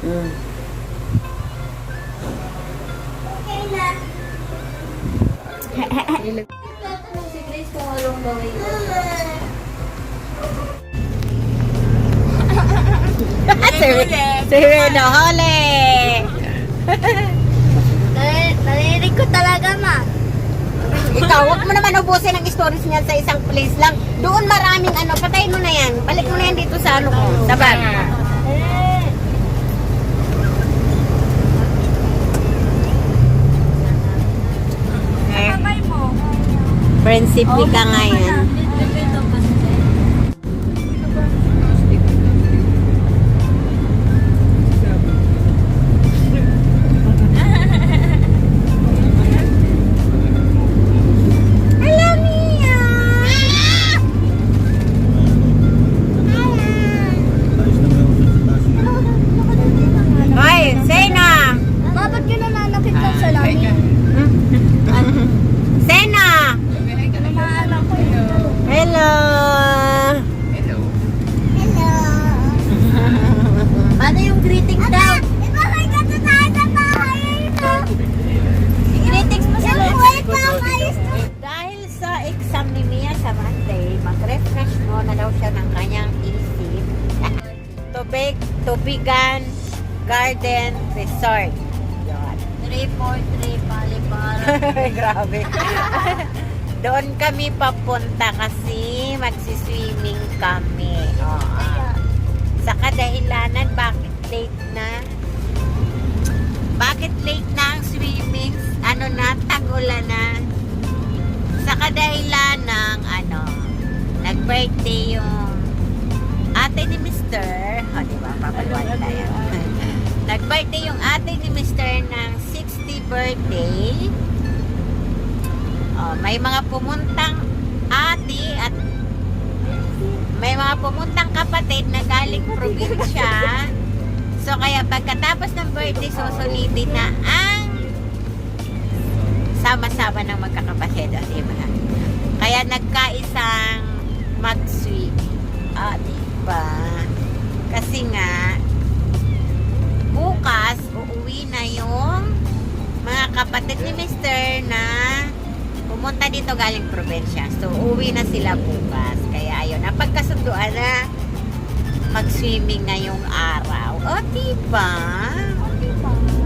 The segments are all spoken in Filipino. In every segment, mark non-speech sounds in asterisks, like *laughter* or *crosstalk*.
Mm. Okay na. Si Grace kung anong gawin ko. si, Reno, hole! Nari- Narinig ko talaga, ma. Ikaw, huwag mo naman ubusin ang stories niyan sa isang place lang. Doon maraming ano, patayin mo na yan. Balik mo na yan dito sa ano ko, sa bag. Prinsipy ka ngayon. Tubig, Tubigan Garden Resort. Yun. 343 Palipara. *laughs* Grabe. *laughs* Doon kami papunta kasi magsiswimming kami. Oo. Sa kadahilanan, bakit late na? Bakit late na ang swimming? Ano na, tagulan na. Sa kadahilan ng ano, nag-birthday yung ate ni Mr. O, di ba? Papalwan tayo. *laughs* nag-birthday yung ate ni Mr. ng 60 birthday. Oh, may mga pumuntang ate at may mga pumuntang kapatid na galing probinsya. *laughs* So kaya pagkatapos ng birthday, susulitin na ang sama-sama ng magkakapatid. O, diba? Kaya nagkaisang mag-sweet. Ah, diba? Kasi nga, bukas, uuwi na yung mga kapatid ni Mr. na pumunta dito galing probinsya. So, uuwi na sila bukas. Kaya ayun, napagkasunduan na mag-swimming ngayong araw. O, diba?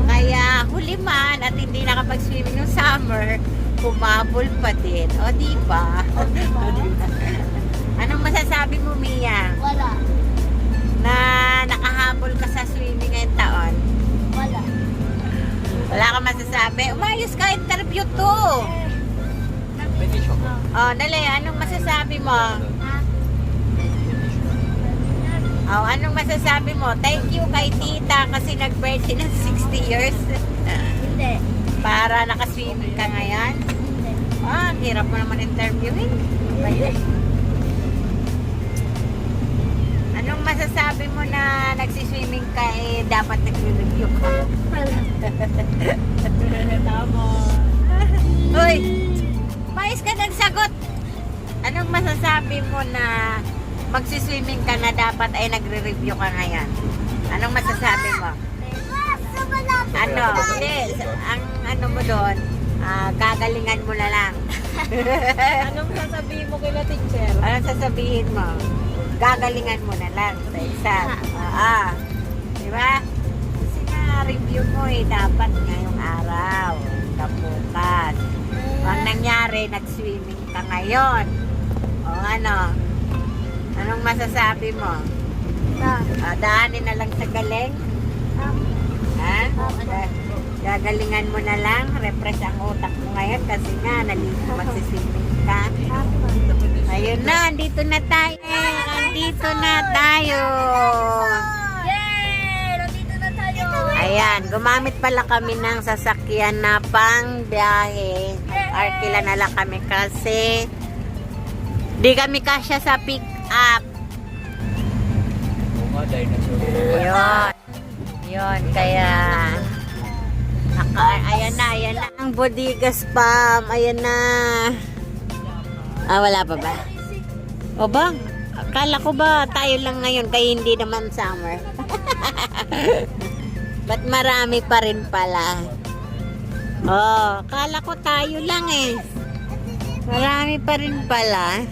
Kaya huli man at hindi nakapag-swimming ng summer, humabol pa din. O, diba? *laughs* Anong masasabi mo, Mia? Wala. Na nakahabol ka sa swimming ngayong taon? Wala. Wala ka masasabi? Umayos ka, interview to. Oh, dali, anong masasabi mo? Oh, anong masasabi mo? Thank you kay tita kasi nag-birthday ng 60 years. Hindi. Para nakaswimming ka ngayon. Ah, hirap mo naman interviewin. Pwede. Anong nagsiswimming ka eh dapat nag-review ka? Tama. Hoy, mais ka nagsagot. Anong masasabi mo na magsiswimming ka na dapat ay nagre-review ka ngayon? Anong masasabi mo? Ano? Hindi, ang ano mo doon, ah, gagalingan mo na lang. *laughs* Anong sasabihin mo kay na teacher? Anong sasabihin mo? Gagalingan mo na lang sa exam. Ah, di ba? Kasi nga, review mo eh, dapat ngayong araw, kapukas. Ang nangyari, nag-swimming ka ngayon. O ano? Anong masasabi mo? Ah, daanin na lang sa galing? Ha? Ga- Gagalingan mo na lang, refresh ang utak mo ngayon kasi nga, nalito *laughs* magsiswimming ka. Ayun na, andito na tayo. Andito na tayo. Yay! Nandito na tayo. Ayan, gumamit pala kami ng sasakyan na pang biyahe. Arkila na lang kami kasi di kami kasya sa pick up. Yun. Yun, kaya naka, ayan na, ayan na ang bodigas spam. Ayan na. Ah, wala pa ba? O ba? Akala ko ba tayo lang ngayon kaya hindi naman summer? *laughs* Ba't marami pa rin pala? Oh, akala ko tayo lang eh. Marami pa rin pala.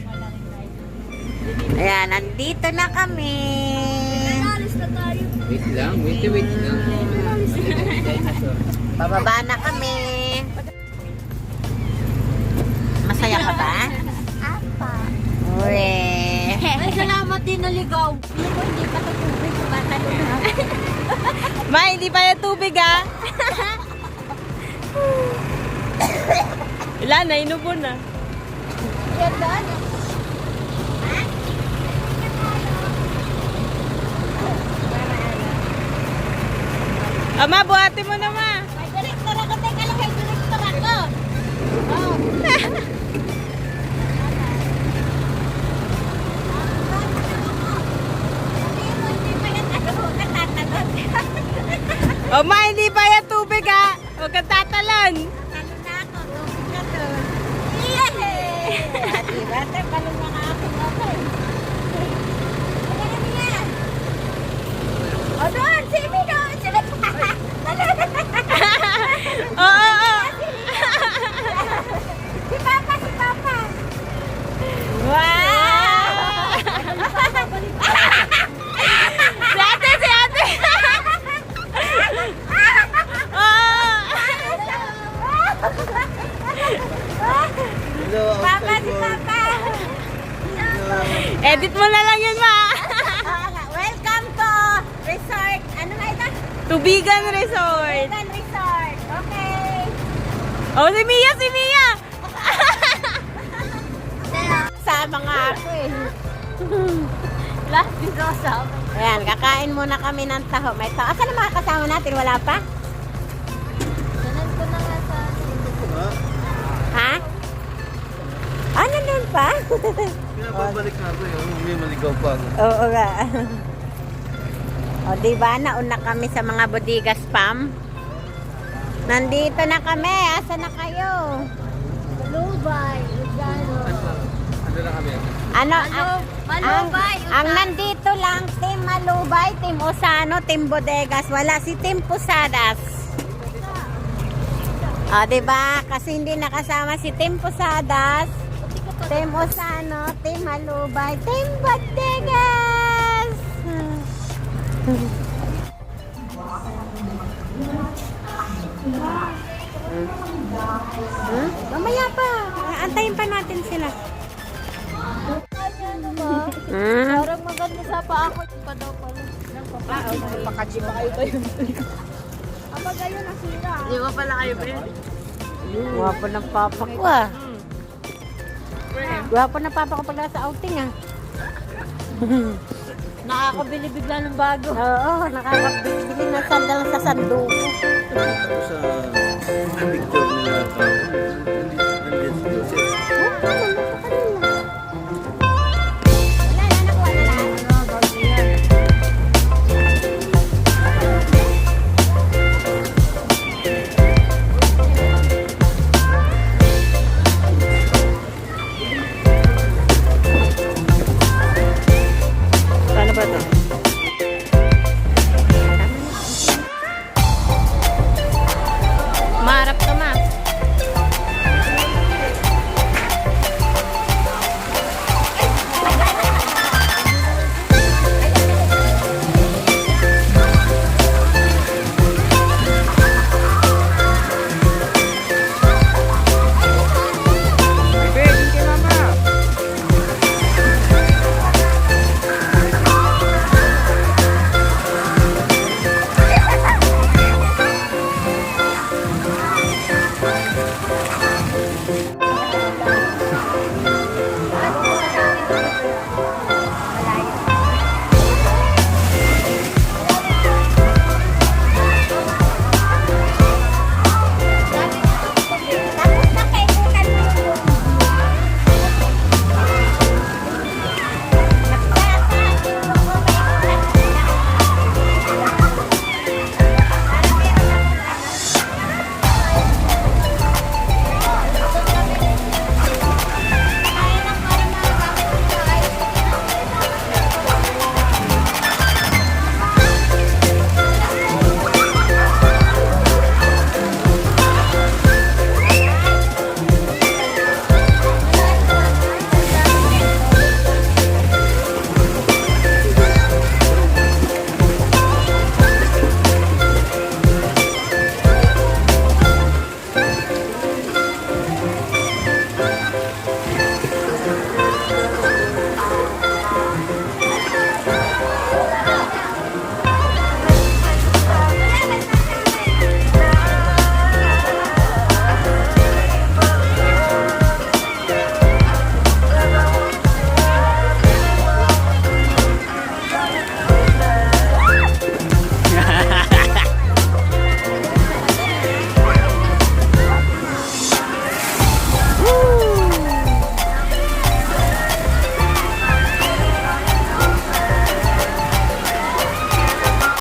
Ayan, nandito na kami. Wait lang, wait, wait lang. Bababa na kami. Masaya ka ba? Uwe. Ay, salamat din naligaw. Hindi ko hindi pa ito tubig. Bata na. Ma, hindi pa yung tubig ah. Wala na, inubo na. Yan daan. Ama, buhati mo na ma. May direktor ako. Teka lang, may direktor ako. Oh. Hindi pa yan ano, natatagot. O ma, hindi pa yung tubig ah. Huwag kang tatalon. Ano na ako, tubig na to. Yay! Diba? Tayo pala mga ako ako. Ano na niya? O doon, si Mino! Sila Oo, oo, oo. Si Papa, si Papa! Wow! si ate, si ate. Oo. Hello, Papa, si Papa! Edit mo na lang yun ma. *laughs* Welcome to resort. Ano nga ito? Tubigan Resort. Vegan Resort. Okay. Oh, si Mia, si Mia. *laughs* Sama nga ako eh. *laughs* Last Rosa. Ayan, kakain muna kami ng taho. May taho. Asan ang mga kasama natin? Wala pa? Sanan ko na nga sa... Ha? Ah, nandun pa? Pinapabalik na ako yung may maligaw pa ako. Oo nga. o, di ba? Nauna kami sa mga bodega spam. Nandito na kami. Asa na kayo? Malubay. Lugano. Ano na kami? Ano? ang, Malubay. ang nandito lang, Team Malubay, Team Osano, Team Bodegas. Wala si Team Pusadas. O, di ba? Kasi hindi nakasama si Team Pusadas, Team Osano, Team Malubay, Team Bodegas. Hmm? Mamaya pa. Antayin pa natin sila. Hmm? Parang maganda sa pa ako. Pa daw pala. Ng papa. Pakatsi pa kayo tayo. Ama gayon nasira. Di ba pala kayo ba yun? Guwapo ng papa ko ah. Guwapo ng papa ko pag nasa outing ah. *laughs* Nakakabili bigla ng bago. Oo, nakakabili ng sandal sa sanduko. Sa picture nila.